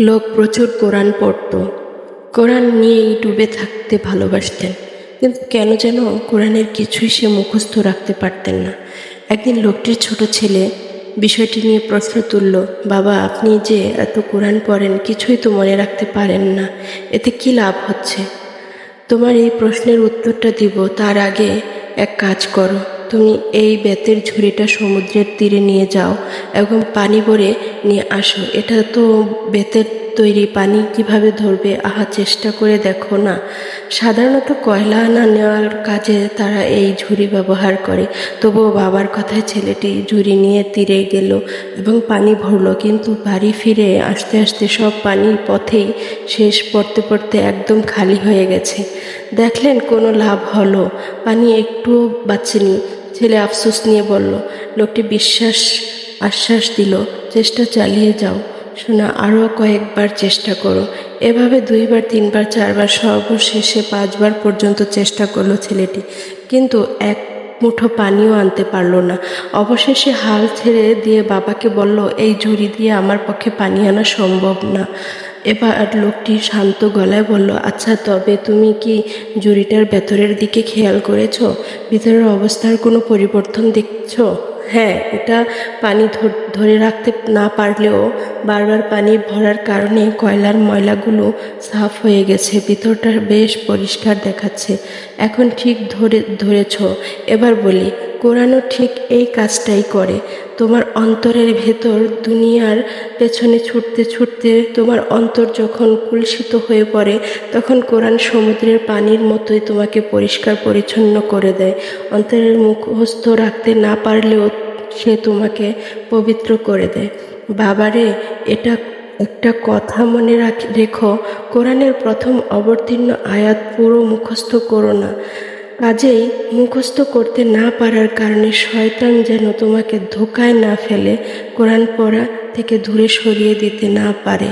লোক প্রচুর কোরআন পড়ত। কোরআন নিয়েই ডুবে থাকতে ভালোবাসতেন। কিন্তু কেন যেন কোরআনের কিছুই সে মুখস্থ রাখতে পারতেন না। একদিন লোকটির ছোট ছেলে বিষয়টি নিয়ে প্রশ্ন তুলল, বাবা, আপনি যে এত কোরআন পড়েন, কিছুই তো মনে রাখতে পারেন না। এতে কি লাভ হচ্ছে? তোমার এই প্রশ্নের উত্তরটা দিব, তার আগে এক কাজ করো। তুমি এই বেতের ঝুড়িটা সমুদ্রের তীরে নিয়ে যাও এবং পানি ভরে নিয়ে আসো। এটা তো বেতের তৈরি, পানি কীভাবে ধরবে আহা, চেষ্টা করে দেখো না। সাধারণত কয়লা আনা নেওয়ার কাজে তারা এই ঝুড়ি ব্যবহার করে। তবুও বাবার কথায় ছেলেটি ঝুড়ি নিয়ে তীরে গেল এবং পানি ভরলো, কিন্তু বাড়ি ফিরে আসতে আসতে সব পানি পথেই শেষ পড়তে পড়তে একদম খালি হয়ে গেছে। দেখলেন কোনো লাভ হলো? পানি একটুও বাঁচেনি। ছেলে আফসোস নিয়ে বলল, লোকটি বিশ্বাস, আশ্বাস দিল, চেষ্টা চালিয়ে যাও। শোনা আরও কয়েকবার চেষ্টা করো। এভাবে দুইবার, তিনবার, চারবার, সর্বশেষে পাঁচবার পর্যন্ত চেষ্টা করল ছেলেটি। কিন্তু এক মুঠো পানিও আনতে পারল না। অবশেষে হাল ছেড়ে দিয়ে বাবাকে বলল, এই ঝুড়ি দিয়ে আমার পক্ষে পানি আনা সম্ভব না। এবার লোকটি শান্ত গলায় বলল আচ্ছা তবে তুমি কি ঝুড়িটার ভেতরের দিকে খেয়াল করেছ? ভিতরের অবস্থার কোনো পরিবর্তন দেখছ? হ্যাঁ এটা পানি ধরে রাখতে না পারলেও বারবার পানি ভরার কারণে কয়লার ময়লাগুলো সাফ হয়ে গেছে। ভিতরটা বেশ পরিষ্কার দেখাচ্ছে। এখন ঠিক ধরে, ধরেছ। এবার বলি কোরআনও ঠিক এই কাজটাই করে। তোমার অন্তরের ভেতর দুনিয়ার পেছনে ছুটতে ছুটতে তোমার অন্তর যখন কুলসিত হয়ে পড়ে, তখন কোরআন সমুদ্রের পানির মতোই তোমাকে পরিষ্কার পরিচ্ছন্ন করে দেয়। অন্তরের মুখস্থ রাখতে না পারলেও সে তোমাকে পবিত্র করে দেয়। বাবারে, এটা একটা কথা মনে রাখ, রেখো কোরআনের প্রথম অবতীর্ণ আয়াত পুরো মুখস্থ করো না। কাজেই মুখস্থ করতে না পারার কারণে শয়তান যেন তোমাকে ধোকায় না ফেলে, কোরআন পড়া থেকে দূরে সরিয়ে দিতে না পারে।